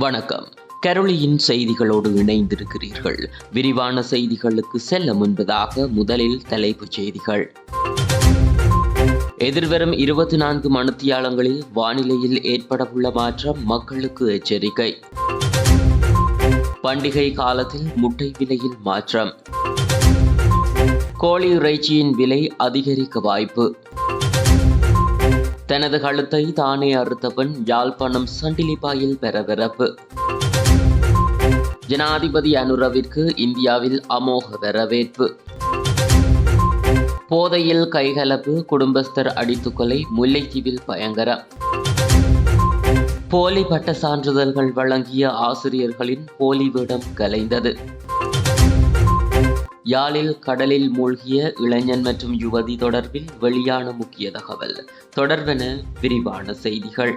வணக்கம். கரோலியின் செய்திகளோடு இணைந்திருக்கிறீர்கள். விரிவான செய்திகளுக்கு செல்ல முன்பதாக முதலில் தலைப்புச் செய்திகள். எதிர்வரும் இருபத்தி நான்கு மணித்தியாலங்களில் வானிலையில் ஏற்படவுள்ள மாற்றம் மக்களுக்கு எச்சரிக்கை. பண்டிகை காலத்தில் முட்டை விலையில் மாற்றம். கோழி இறைச்சியின் விலை அதிகரிக்க வாய்ப்பு. தனது கழுத்தை தானே அறுத்தவன் யாழ்ப்பாணம் சண்டிலிப்பாயில் பரபரப்பு ஜனாதிபதி அனுரவிற்கு இந்தியாவில் அமோக வரவேற்பு. போதையில் கைகலப்பு குடும்பஸ்தர் அடித்துக்கொலை முல்லைத்தீவில் பயங்கரம். போலி பட்ட சான்றிதழ்கள் வழங்கிய ஆசிரியர்களின் போலி வேடம் கலைந்தது. யாழில் கடலில் மூழ்கிய இளைஞன் மற்றும் யுவதி தொடர்பில் வெளியான முக்கிய தகவல். தொடர்பென விரிவான செய்திகள்.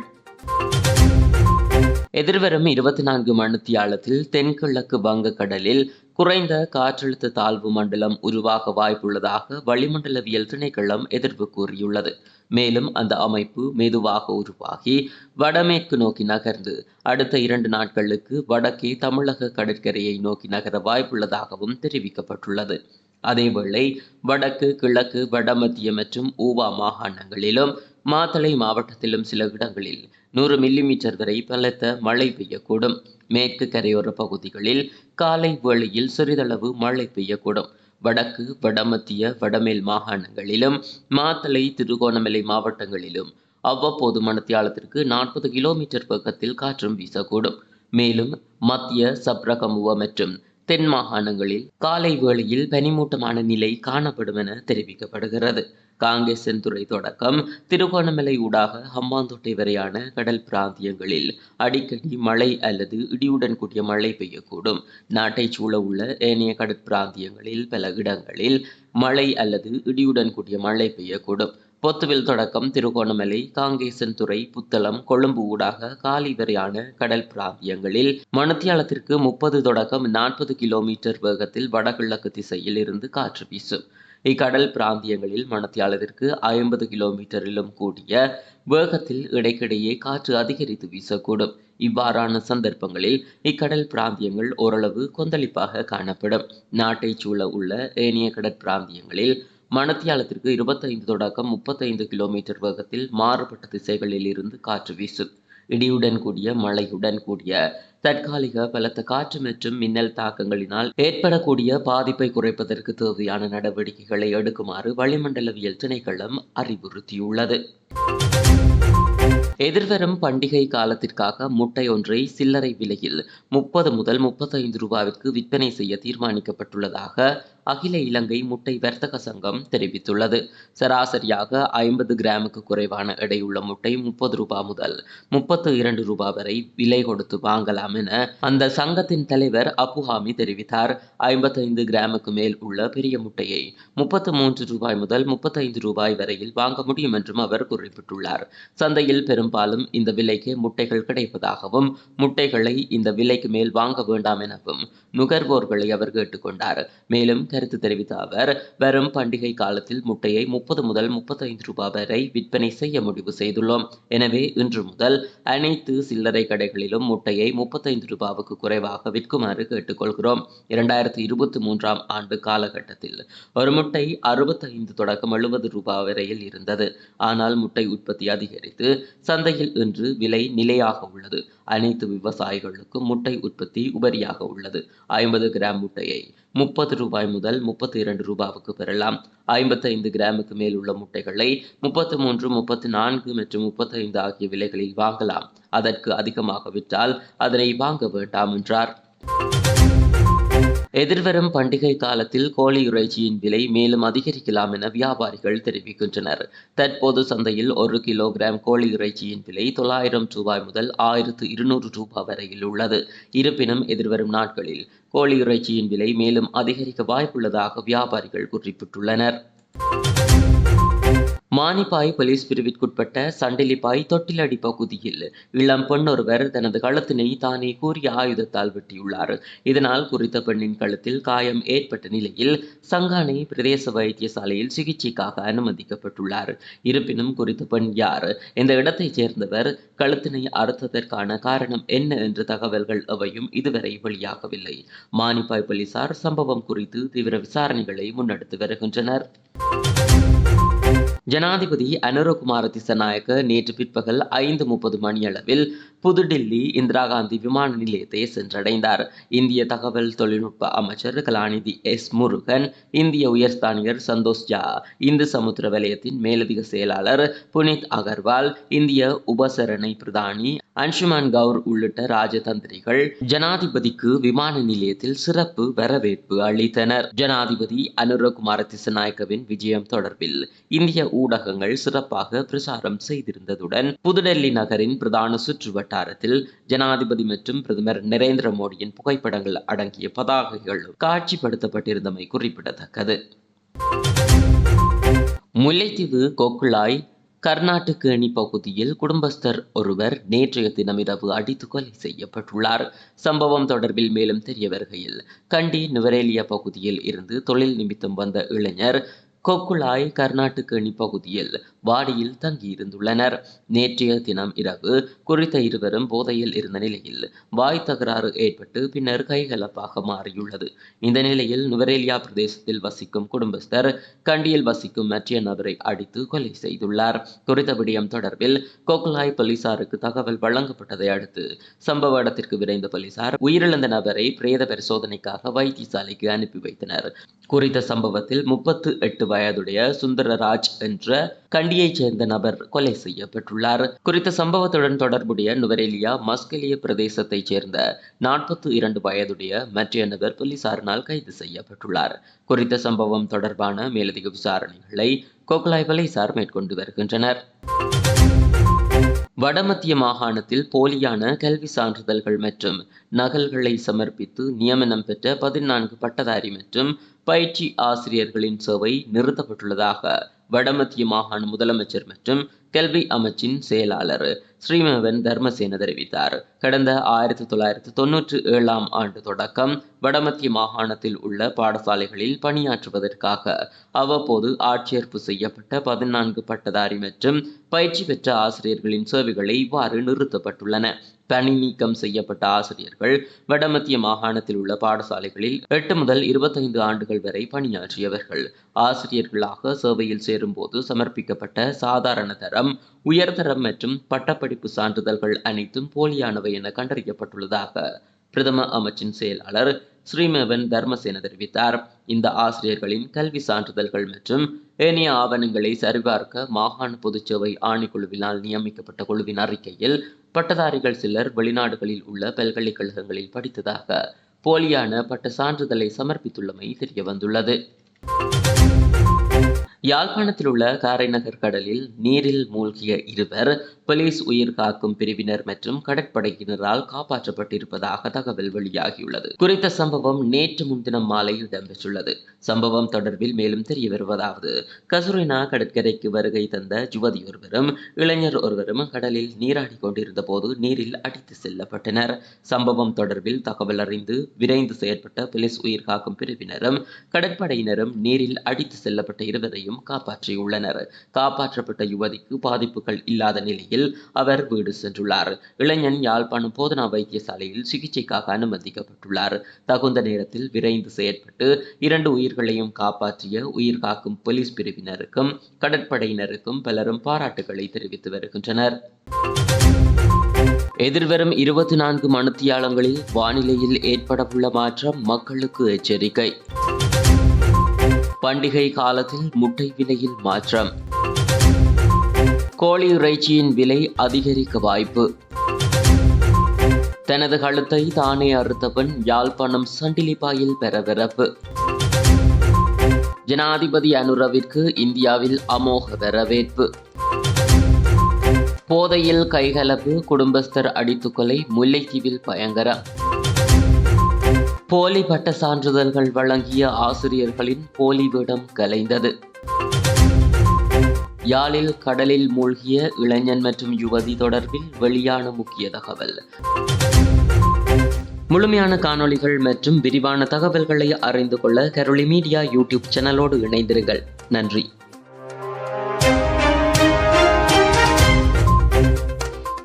எதிர்வரும் இருபத்தி நான்கு மணித்தியாலத்தில் தென்கிழக்கு வங்கக்கடலில் குறைந்த காற்றழுத்த தாழ்வு மண்டலம் உருவாக வாய்ப்புள்ளதாக வளிமண்டலவியல் திணைக்களம் எதிர்ப்பு கூறியுள்ளது. மேலும் அந்த அமைப்பு மெதுவாக உருவாகி வடமேற்கு நோக்கி நகர்ந்து அடுத்த இரண்டு நாட்களுக்கு வடக்கே தமிழக கடற்கரையை நோக்கி நகர வாய்ப்புள்ளதாகவும் தெரிவிக்கப்பட்டுள்ளது. அதேவேளை வடக்கு கிழக்கு வடமத்திய மற்றும் ஊவா மாகாணங்களிலும் மாத்தளை மாவட்டத்திலும் சில இடங்களில் நூறு மில்லிமீட்டர் வரை பலத்த மழை பெய்யக்கூடும். மேற்கு கரையோர பகுதிகளில் காலை வேளையில் சிறிதளவு மழை பெய்யக்கூடும். வடக்கு வடமத்திய வடமேல் மாகாணங்களிலும் மாத்தளை திருகோணமலை மாவட்டங்களிலும் அவ்வப்போது மணத்தியாலத்திற்கு நாற்பது கிலோமீட்டர் பக்கத்தில் காற்றும் வீசக்கூடும். மேலும் மத்திய சப்ரகமுவ மற்றும் தென் மாகாணங்களில் காலை வேளையில் பனிமூட்டமான நிலை காணப்படும் என தெரிவிக்கப்படுகிறது. காங்கேசன்துறை தொடக்கம் திருகோணமலை ஊடாக ஹம்பாந்தோட்டை வரையான கடல் பிராந்தியங்களில் அடிக்கடி மழை அல்லது இடியுடன் கூடிய மழை பெய்யக்கூடும். நாட்டை சூழ உள்ள ஏனைய கடற்பிராந்தியங்களில் பல இடங்களில் மழை அல்லது இடியுடன் கூடிய மழை பெய்யக்கூடும். பொத்துவில் தொடக்கம் திருகோணமலை காங்கேசன்துறை புத்தளம் கொழும்பு ஊடாக காலி வரையான கடல் பிராந்தியங்களில் மணத்தியாலத்திற்கு முப்பது தொடக்கம் நாற்பது கிலோமீட்டர் வேகத்தில் வடகிழக்கு திசையில் இருந்து காற்று வீசும். இக்கடல் பிராந்தியங்களில் மணத்தியாலத்திற்கு ஐம்பது கிலோமீட்டரிலும் கூடிய வேகத்தில் இடைக்கிடையே காற்று அதிகரித்து வீசக்கூடும். இவ்வாறான சந்தர்ப்பங்களில் இக்கடல் பிராந்தியங்கள் ஓரளவு கொந்தளிப்பாக காணப்படும். நாட்டைச் சூழ உள்ள ஏனைய கடற்பிராந்தியங்களில் மணத்தியாலத்திற்கு இருபத்தைந்து தொடக்கம் முப்பத்தைந்து கிலோமீட்டர் வேகத்தில் மாறுபட்ட திசைகளில் இருந்து காற்று வீசும். இடியுடன் கூடிய மழையுடன் கூடிய தற்காலிக பலத்த காற்று மற்றும் மின்னல் தாக்கங்களினால் ஏற்படக்கூடிய பாதிப்பை குறைப்பதற்கு தேவையான நடவடிக்கைகளை எடுக்குமாறு வளிமண்டலவியல் திணைக்களம் அறிவுறுத்தியுள்ளது. எதிர்வரும் பண்டிகை காலத்திற்காக முட்டை ஒன்றை சில்லறை விலையில் முப்பது முதல் முப்பத்தைந்து ரூபாவிற்கு விற்பனை செய்ய தீர்மானிக்கப்பட்டுள்ளதாக அகில இலங்கை முட்டை வர்த்தக சங்கம் தெரிவித்துள்ளது. சராசரியாக ஐம்பது கிராமுக்கு குறைவான எடையுள்ள முட்டை முப்பது ரூபாய் முதல் முப்பத்து இரண்டு ரூபாய் வரை விலை கொடுத்து வாங்கலாம் என அந்த சங்கத்தின் தலைவர் அப்புஹாமி தெரிவித்தார். ஐம்பத்தைந்து கிராமுக்கு மேல் உள்ள பெரிய முட்டையை முப்பத்து மூன்று ரூபாய் முதல் முப்பத்தைந்து ரூபாய் வரையில் வாங்க முடியும் என்றும் அவர் குறிப்பிட்டுள்ளார். சந்தையில் பெரும்பாலும் இந்த விலைக்கு முட்டைகள் கிடைப்பதாகவும் முட்டைகளை இந்த விலைக்கு மேல் வாங்க வேண்டாம் எனவும் நுகர்வோர்களை அவர் கேட்டுக்கொண்டார். மேலும் கருத்து தெரிவித்த அவர் வரும் பண்டிகை காலத்தில் முட்டையை முப்பது முதல் முப்பத்தைந்து ரூபாய் வரை விற்பனை செய்ய முடிவு செய்துள்ளோம். எனவே இன்று முதல் அனைத்து சில்லறை கடைகளிலும் முட்டையை முப்பத்தைந்து ரூபாவுக்கு குறைவாக விற்குமாறு கேட்டுக்கொள்கிறோம். இரண்டாயிரத்தி இருபத்தி மூன்றாம் ஆண்டு காலகட்டத்தில் ஒரு முட்டை அறுபத்தைந்து தொடக்கம் எழுபது ரூபாய் வரையில் இருந்தது. ஆனால் முட்டை உற்பத்தி அதிகரித்து சந்தையில் இன்று விலை நிலையாக உள்ளது. அனைத்து விவசாயிகளுக்கும் முட்டை உற்பத்தி உபரியாக உள்ளது. ஐம்பது கிராம் முட்டையை முப்பது ரூபாய் முதல் முப்பத்தி இரண்டு ரூபாவுக்கு பெறலாம். ஐம்பத்தைந்து கிராமுக்கு மேல் உள்ள முட்டைகளை முப்பத்தி மூன்று முப்பத்தி நான்கு மற்றும் முப்பத்தைந்து ஆகிய விலைகளில் வாங்கலாம். அதற்கு அதிகமாக விற்றால் அதனை வாங்க வேண்டாம் என்றார். எதிர்வரும் பண்டிகை காலத்தில் கோழி இறைச்சியின் விலை மேலும் அதிகரிக்கலாம் என வியாபாரிகள் தெரிவிக்கின்றனர். தற்போது சந்தையில் ஒரு கிலோகிராம் கோழி இறைச்சியின் விலை தொள்ளாயிரம் ரூபாய் முதல் ஆயிரத்து இருநூறு ரூபாய் வரையில் உள்ளது. இருப்பினும் எதிர்வரும் நாட்களில் கோழி இறைச்சியின் விலை மேலும் அதிகரிக்க வாய்ப்புள்ளதாக வியாபாரிகள் குறிப்பிட்டுள்ளனர். மானிப்பாய் போலீஸ் பிரிவிற்குட்பட்ட சண்டிலிப்பாய் தொட்டிலடி பகுதியில் இளம் பெண் ஒருவர் தனது கழுத்தினை தானே கூறிய ஆயுதத்தால் வெட்டியுள்ளார். இதனால் குறித்த பெண்ணின் கழுத்தில் காயம் ஏற்பட்ட நிலையில் சங்கானை பிரதேச வைத்தியசாலையில் சிகிச்சைக்காக அனுமதிக்கப்பட்டுள்ளார். இருப்பினும் குறித்த பெண் யார்? இந்த இடத்தைச் சேர்ந்தவர்? கழுத்தினை அறுத்ததற்கான காரணம் என்ன என்ற தகவல்கள் எவையும் இதுவரை வெளியாகவில்லை. மானிப்பாய் போலீசார் சம்பவம் குறித்து தீவிர விசாரணைகளை முன்னெடுத்து வருகின்றனர். ஜனாதிபதி அனுரகுமார திசநாயக்க நேற்று பிற்பகல் ஐந்து முப்பது மணியளவில் புதுடில்லி இந்திரா காந்தி விமான நிலையத்தை சென்றடைந்தார். இந்திய தகவல் தொழில்நுட்ப அமைச்சர் கலாநிதி எஸ் முருகன் இந்திய உயர்ஸ்தானியர் சந்தோஷ் ஜா இந்து சமுத்திர வலயத்தின் மேலதிக செயலாளர் புனித் அகர்வால் இந்திய உபசரணை பிரதானி அன்ஷுமான் கவுர் உள்ளிட்ட ராஜதந்திரிகள் ஜனாதிபதிக்கு விமான நிலையத்தில் சிறப்பு வரவேற்பு அளித்தனர். ஜனாதிபதி அனுரகுமார திசநாயக்கவின் விஜயம் தொடர்பில் இந்திய ஊடகங்கள் சிறப்பாக பிரசாரம் செய்திருந்ததுடன் புதுடெல்லி நகரின் பிரதான சுற்று வட்டாரத்தில் ஜனாதிபதி மற்றும் பிரதமர் நரேந்திர மோடியின் புகைப்படங்கள் அடங்கிய பதாகைகள் காட்சிப்படுத்தப்பட்டிருந்தமை குறிப்பிடத்தக்கது. முல்லைத்தீவு கொக்குளாய் கர்நாடக அணி பகுதியில் குடும்பஸ்தர் ஒருவர் நேற்றைய தினமிரவு அடித்து கொலை செய்யப்பட்டுள்ளார். சம்பவம் தொடர்பில் மேலும் தெரிய வருகையில் கண்டி நுவரேலியா பகுதியில் இருந்து தொழில் நிமித்தம் வந்த இளைஞர் கொக்குளாய் கர்நாடக அணி பகுதியில் வாடியில் தங்கியிருந்துள்ளனர். நேற்றைய தினம் இரவு குறித்த இருவரும் போதையில் இருந்த நிலையில் வாய் தகராறு ஏற்பட்டு பின்னர் கைகலப்பாக மாறியுள்ளது. இந்த நிலையில் நுவரேலியா பிரதேசத்தில் வசிக்கும் குடும்பஸ்தர் கண்டியில் வசிக்கும் மற்ற நபரை அடித்து கொலை செய்துள்ளார். குறித்த விடயம் தொடர்பில் கோக்லாய் போலீசாருக்கு தகவல் வழங்கப்பட்டதை அடுத்து சம்பவ இடத்திற்கு விரைந்த போலீசார் உயிரிழந்த நபரை பிரேத பரிசோதனைக்காக வைத்தியசாலைக்கு அனுப்பி வைத்தனர். குறித்த சம்பவத்தில் முப்பத்து எட்டு வயதுடைய சுந்தரராஜ் என்ற கண்டியைச் சேர்ந்த நபர் கொலை செய்யப்பட்டுள்ளார். குறித்த சம்பவத்துடன் தொடர்புடைய நுவரேலியா மஸ்கெலிய பிரதேசத்தைச் சேர்ந்த நாற்பத்து இரண்டு வயதுடைய மற்ற நபர் போலீசாரினால் கைது செய்யப்பட்டுள்ளார். குறித்த சம்பவம் தொடர்பான மேலதிக விசாரணைகளை கோகுலாய் போலீசார் மேற்கொண்டு வருகின்றனர். வடமத்திய மாகாணத்தில் போலியான கல்வி சான்றிதழ்கள் மற்றும் நகல்களை சமர்ப்பித்து நியமனம் பெற்ற பதினான்கு பட்டதாரி மற்றும் பயிற்சி ஆசிரியர்களின் சேவை நிறுத்தப்பட்டுள்ளதாக வடமத்திய மாகாண முதலமைச்சர் மற்றும் கல்வி அமைச்சின் செயலாளர் ஸ்ரீமவன் தர்மசேன தெரிவித்தார். கடந்த ஆயிரத்தி தொள்ளாயிரத்தி தொன்னூற்றி ஏழாம் ஆண்டு தொடக்கம் வடமத்திய மாகாணத்தில் உள்ள பாடசாலைகளில் பணியாற்றுவதற்காக அவ்வப்போது ஆட்சேர்ப்பு செய்யப்பட்ட பதினான்கு பட்டதாரி மற்றும் பயிற்சி பெற்ற ஆசிரியர்களின் சேவைகளை இவ்வாறு நிறுத்தப்பட்டுள்ளன. பணி நீக்கம் செய்யப்பட்ட ஆசிரியர்கள் வடமத்திய மாகாணத்தில் உள்ள பாடசாலைகளில் எட்டு முதல் இருபத்தைந்து ஆண்டுகள் வரை பணியாற்றியவர்கள். ஆசிரியர்களாக சேவையில் சேரும்போது சமர்ப்பிக்கப்பட்ட சாதாரண தரம் உயர்தரம் மற்றும் பட்டப்படிப்பு சான்றிதழ்கள் அனைத்தும் போலியானவை என கண்டறியப்பட்டுள்ளதாக பிரதம அமைச்சின் செயலாளர் ஸ்ரீமேவன் தர்மசேன தெரிவித்தார். இந்த ஆசிரியர்களின் கல்வி சான்றிதழ்கள் மற்றும் ஏனைய ஆவணங்களை சரிபார்க்க மாகாண பொதுச்சேவை ஆணைக்குழுவினால் நியமிக்கப்பட்ட குழுவின் அறிக்கையில் பட்டதாரிகள் சிலர் வெளிநாடுகளில் உள்ள பல்கலைக்கழகங்களில் படித்ததாக போலியான பட்ட சான்றிதழை சமர்ப்பித்துள்ளமை தெரியவந்துள்ளது. யாழ்ப்பாணத்தில் உள்ள காரைநகர் கடலில் நீரில் மூழ்கிய இருவர் போலீஸ் உயிர் காக்கும் பிரிவினர் மற்றும் கடற்படையினரால் காப்பாற்றப்பட்டிருப்பதாக தகவல் வெளியாகியுள்ளது. குறித்த சம்பவம் நேற்று முன்தினம் மாலை இடம்பெற்றுள்ளது. சம்பவம் தொடர்பில் மேலும் தெரிய வருவதாவது கசுரினா கடற்கரைக்கு வருகை தந்த யுவதி ஒருவரும் இளைஞர் ஒருவரும் கடலில் நீராடி கொண்டிருந்த போது நீரில் அடித்து செல்லப்பட்டனர். சம்பவம் தொடர்பில் தகவல் அறிந்து விரைந்து செயற்பட்ட போலீஸ் உயிர் காக்கும் பிரிவினரும் கடற்படையினரும் நீரில் அடித்து செல்ல செல்லப்பட்ட இருவரையும் காப்பாற்றியுள்ளனர். காப்பாற்றப்பட்ட யுவதிக்கு பாதிப்புகள் இல்லாத நிலையில் அவர் வீடு சென்றுள்ளார். இளைஞன் யாழ்ப்பாணம் போதனா வைத்தியசாலையில் சிகிச்சைக்காக அனுமதிக்கப்பட்டுள்ளார். தகுந்த நேரத்தில் விரைந்து செயற்பட்டு இரண்டு உயிர்களையும் காப்பாற்றிய உயிர் காக்கும் போலீஸ் பிரிவினருக்கும் கடற்படையினருக்கும் பலரும் பாராட்டுகளை தெரிவித்து வருகின்றனர். எதிர்வரும் இருபத்தி நான்கு மணித்தியாலங்களில் வானிலையில் ஏற்படவுள்ள மாற்றம் மக்களுக்கு எச்சரிக்கை. பண்டிகை காலத்தில் முட்டை விலையில் மாற்றம். கோழி இறைச்சியின் விலை அதிகரிக்க வாய்ப்பு. தனது கழுத்தை தானே அறுத்தவன் யாழ்ப்பாணம் சண்டிலிப்பாயில் பரபரப்பு ஜனாதிபதி அனுரவிற்கு இந்தியாவில் அமோக வரவேற்பு. போதையில் கைகலப்பு குடும்பஸ்தர் அடித்துக்கொலை முல்லைத்தீவில் பயங்கரம். போலி பட்ட சான்றிதழ்கள் வழங்கிய ஆசிரியர்களின் போலி வேடம் கலைந்தது. யாழில் கடலில் மூழ்கிய இளைஞன் மற்றும் யுவதி தொடர்பில் வெளியான முக்கிய தகவல். முழுமையான காணொளிகள் மற்றும் விரிவான தகவல்களை அறிந்து கொள்ள கரோலி மீடியா யூடியூப் சேனலோடு இணைந்திருங்கள். நன்றி.